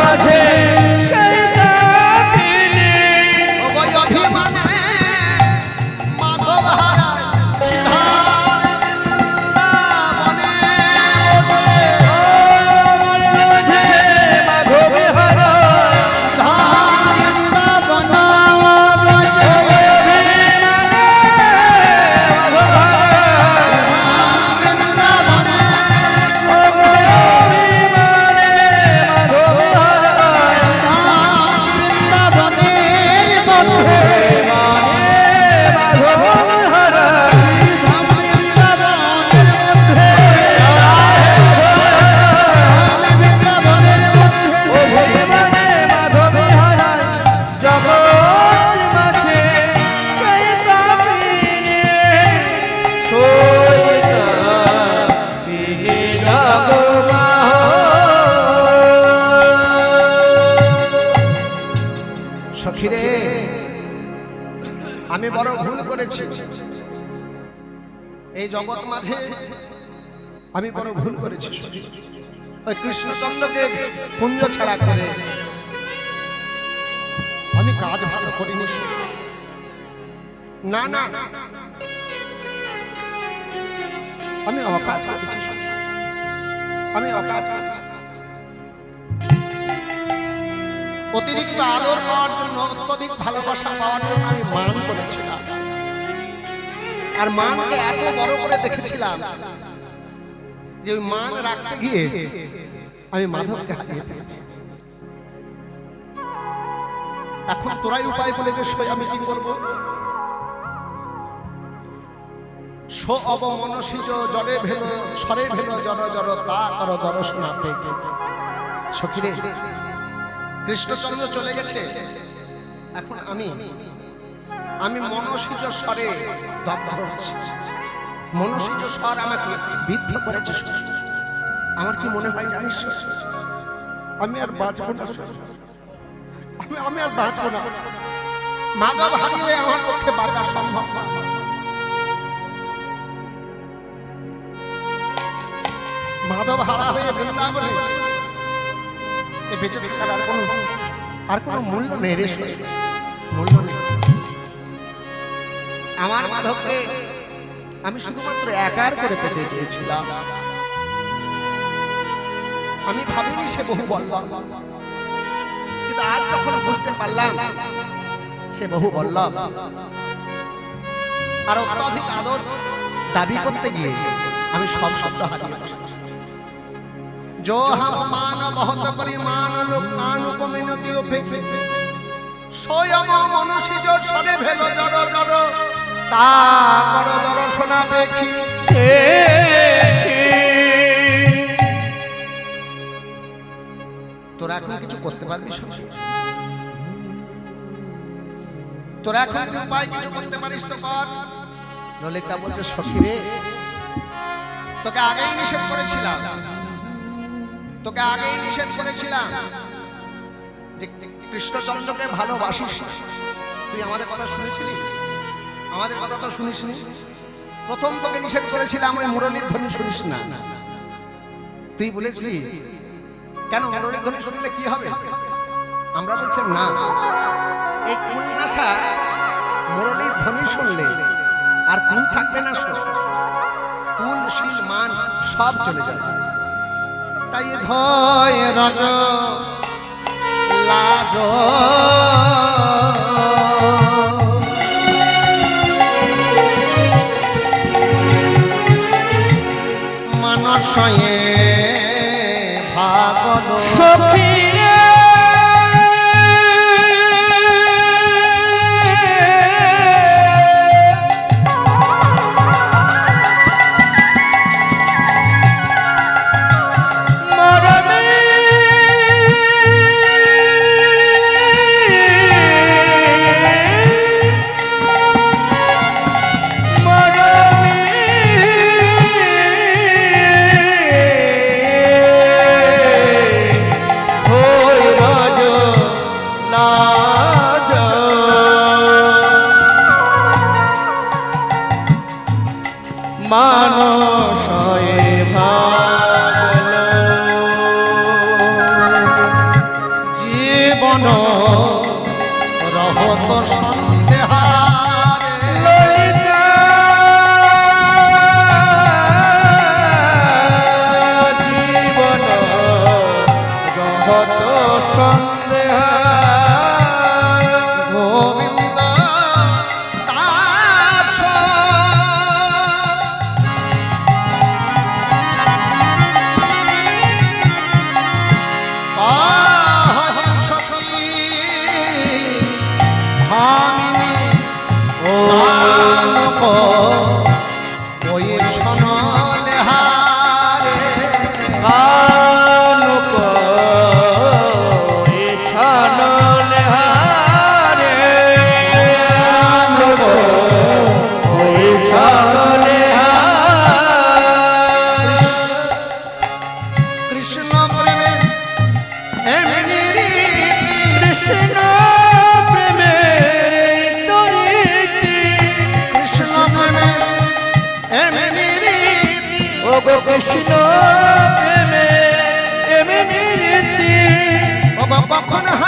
মাঝে Oh. সখিরে আমি বড় ভুল করেছি। এই জগৎ মাঝে আমি বড় ভুল করেছি ওই কৃষ্ণচন্দ্রকে কুঞ্জ ছাড়া করে আমি কাজ ভালো করিনি। না না। আমি অকাজ করেছি আমি অকাজ করেছি। অতিরিক্ত আদর পাওয়ার জন্য, অত্যধিক ভালোবাসা পাওয়ার জন্য আমি মান করেছিলাম। আর মানকে এত বড় করে দেখেছিলাম যে ওই মান রাখতে গিয়ে আমি মাধবকে হারিয়ে ফেলেছি। এখন তোরাই উপায় বলে দে সই আমি কি করব? সো অবমনসিত জরে ভেল, স্বরে ভেল জর জর তা কর দর্শনা পেকে সখিরে কৃষ্ণচন্দ্র চলে গেছে। এখন আমি আমি মনসিজ স্বরে দগ্ধ হচ্ছি। মনসিজ স্বর আমাকে বিদ্ধ করেছে। আমার কি মনে হয় জানিস? আমি আর বাঁচবো না আমি আমি আর বাঁচবো না। মাধব হারিয়ে আমার পক্ষে বাঁচা সম্ভব না। মাধব হারা হয়ে বৃন্দাবনে বেঁচে থাকার আর কোনো আর কোনো মূল্য নেই রে মূল্য নেই। আমার মাধবকে আমি শুধুমাত্র একার করে পেতে চেয়েছিলাম। আমি ভাবিনি সে বহু বললাম কিন্তু আজ যখন বুঝতে পারলাম সে বহু বললাম আরও অত্যধিক আদর দাবি করতে গিয়ে আমি সব শব্দ হারিয়ে বসেছি। जो हम मान बहुत परिमान लोकान उपमिनति उपेक्षे স্বয়ং মনুষ্য সরে ভেল জড় জড় তা কর তোরা এখন কিছু করতে পারবি তোরা এখন যদি উপায় কিছু করতে পারিস তো কর। ললিতা বলছে সখী রে তোকে আগেই নিষেধ করেছিলাম। তোকে আগেই নিষেধ করেছিলাম যে কৃষ্ণচন্দ্রকে ভালোবাসিস তুই আমাদের কথা শুনেছিলি? আমাদের কথা তো শুনিস প্রথম তোকে নিষেধ করেছিলাম ওই মুরলীর ধ্বনি শুনিস না। তুই বলেছিলি, কেন মুরলীর ধ্বনি শুনলে কি হবে? আমরা বলছি না। এই কুল নাশা মুরলীর ধ্বনি শুনলে আর কুল থাকবে না। কুল শিল মান সব চলে যাবে। তাই ধয় রজ লাজ। মানসয়ে ভাগল সখী Cut the Quando a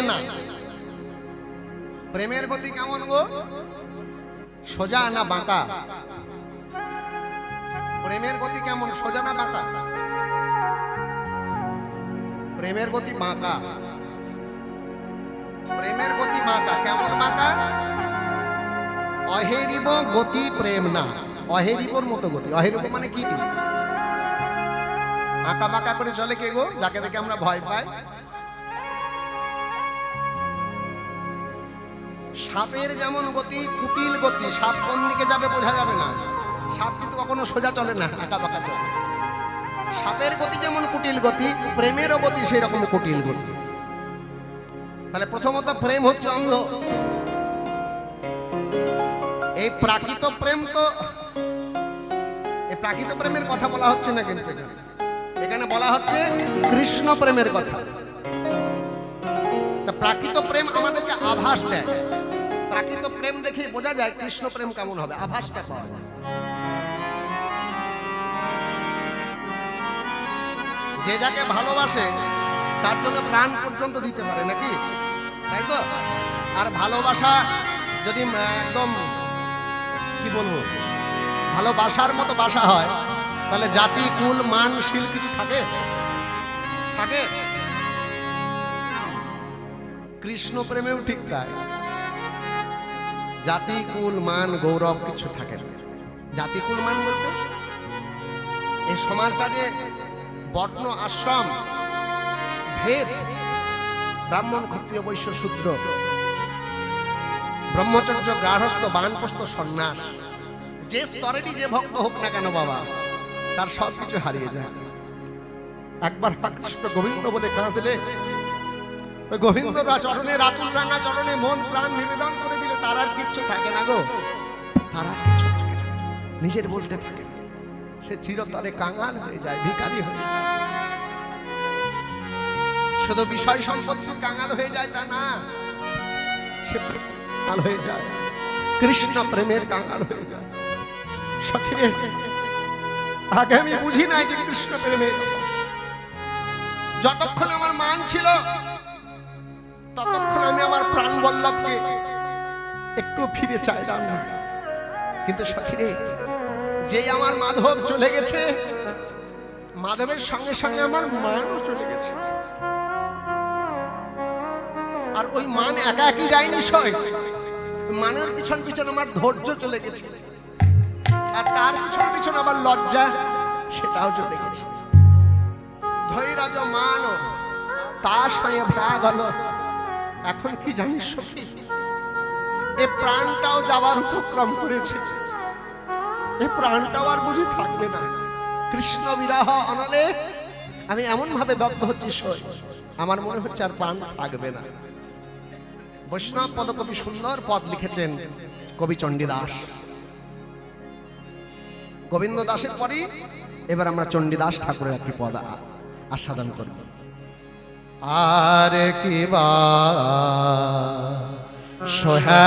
প্রেম না। প্রেমের গতি কেমন গো? সোজা না বাঁকা? প্রেমের গতি কেমন, সোজা না বাঁকা? প্রেমের গতি বাঁকা। প্রেমের গতি বাঁকা, কেমন বাঁকা? অহেরিব গতি প্রেম না। অহেরিবর মতো গতি। অহেরিব মানে কি? আঁকা বাঁকা করে চলে কে গো? যাকে দেখে আমরা ভয় পাই। সাপের যেমন গতি, কুটিল গতি, সাপ কোন দিকে যাবে বোঝা যাবে না। সাপ কিন্তু কখনো সোজা চলে না আঁকা বাঁকা চলে। সাপের গতি যেমন কুটিল গতি, প্রেমেরও গতি সেই রকম কুটিল গতি। তাহলে প্রথমত প্রেম হচ্ছে অন্ধ। এই প্রাকৃত প্রেম তো, এই প্রাকৃত প্রেমের কথা বলা হচ্ছে না কিন্তু এখানে বলা হচ্ছে কৃষ্ণ প্রেমের কথা। প্রাকৃত প্রেম আমাদেরকে আভাস দেয়। প্রাকৃত প্রেম দেখে বোঝা যায় কৃষ্ণ প্রেম কেমন হবে, আভাসটা পাওয়া যায়। যে যাকে ভালোবাসে, তার জন্য প্রাণ পর্যন্ত দিতে পারে নাকি? তাই তো? আর ভালোবাসা যদি একদম, কি বলব, ভালোবাসার মতো বাসা হয়, তাহলে জাতি, কুল, মান, শিল কিছু থাকে? থাকে? কৃষ্ণ প্রেমেও ঠিক তাই। জাতি কুল মান গৌরব কিছু থাকে না। জাতি কুল মান বলতে এই সমাজটা যে বর্ণ আশ্রম, ভেদ, ব্রাহ্মণ, ক্ষত্রিয়, বৈশ্য, শূদ্র, ব্রহ্মচর্য, গার্হস্থ, বানপ্রস্থ, সন্ন্যাস, যে স্তরেরই যে ভক্ত হোক না কেন বাবা, তার সব কিছু হারিয়ে যায়। একবার কৃষ্ণ গোবিন্দ বলে কাঁদলে গোবিন্দ চরণে, রাতুল রাঙা চরণে মন, প্রাণ নিবেদন করে দিলে তার আর কিচ্ছু থাকে না গো। তার আর থাকে না। নিজের বলতে থাকে। সে চিরতরে কাঙাল হয়ে যায়, ভিখারি হয়ে যায়। শুধু বিষয় সম্পত্তির কাঙাল হয়ে যায় তা না, সে কাঙাল হয়ে যায়। কৃষ্ণ প্রেমের কাঙাল হয়ে যায়। আগে আমি বুঝি নাই যে কৃষ্ণ প্রেমের যতক্ষণ আমার মান ছিল, ততক্ষণ আমি আমার প্রাণ বল্লভকে একটু ফিরে চাইলাম না। কিন্তু সখিরে, যেই আমার মাধব চলে গেছে, মাধবের সঙ্গে সঙ্গে আমার মানও চলে গেছে। আর ওই মান একা একই যায়নি সই মানের পিছন পিছন আমার ধৈর্য চলে গেছে। আর তার পিছন পিছন আমার লজ্জা, সেটাও চলে গেছে। ধৈরাজ মান তার সঙ্গে ভাগ হলো এখন কি জানিস সখী? এ প্রাণটাও যাবার উপক্রম করেছে। এ প্রাণটাও আর বুঝি থাকবে না। কৃষ্ণ বিরাহ অনলে আমি এমন ভাবে দগ্ধ হচ্ছি আমার মনে হচ্ছে আর প্রাণ থাকবে না। বৈষ্ণব পদকবি সুন্দর পদ লিখেছেন কবি চণ্ডীদাস গোবিন্দ দাসের পরেই এবার আমরা চণ্ডীদাস ঠাকুরের একটি পদ আস্বাদন করব। আর কি বা সোহা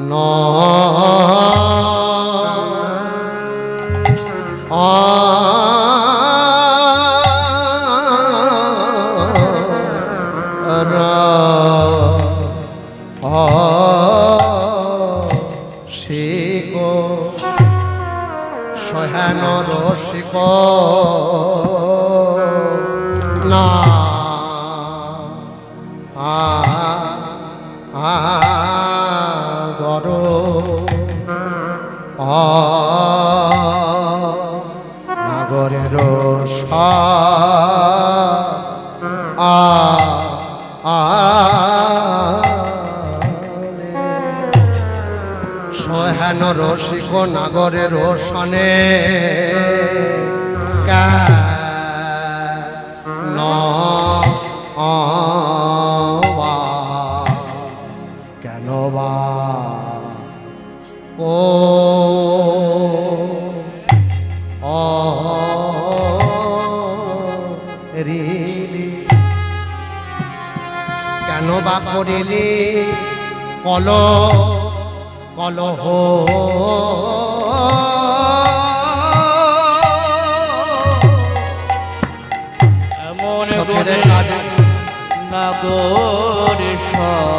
ন রসিক নাগরের রোশনে। ন কেন বা? কো কেন বা করিলি? কল কলহ padishah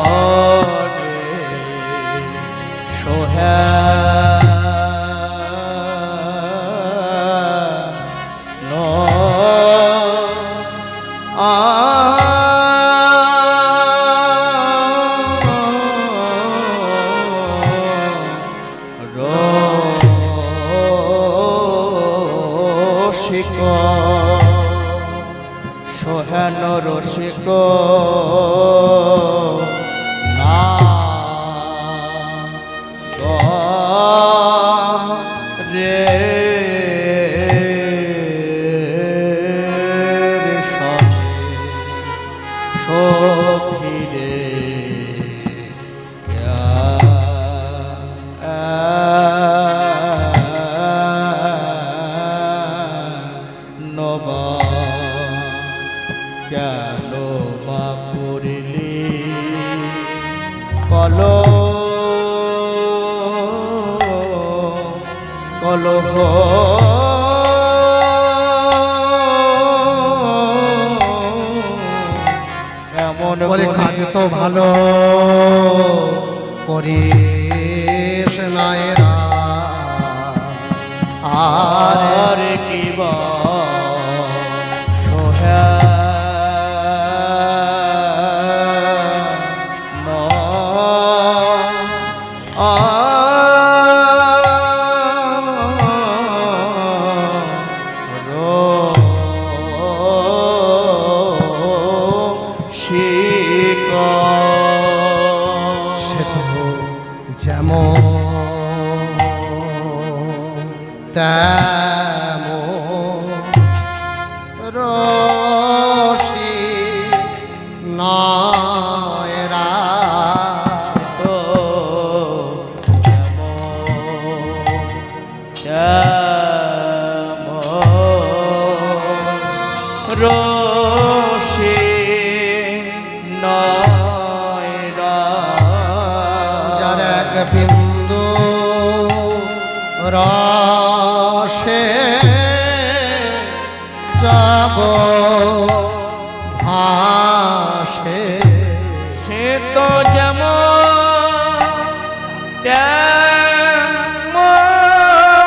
কলহ এমন করে কাজ তো ভালো। করিস না এরা। আর কি বা সোহা রোশে নয়রা। যার বিন্দু রসে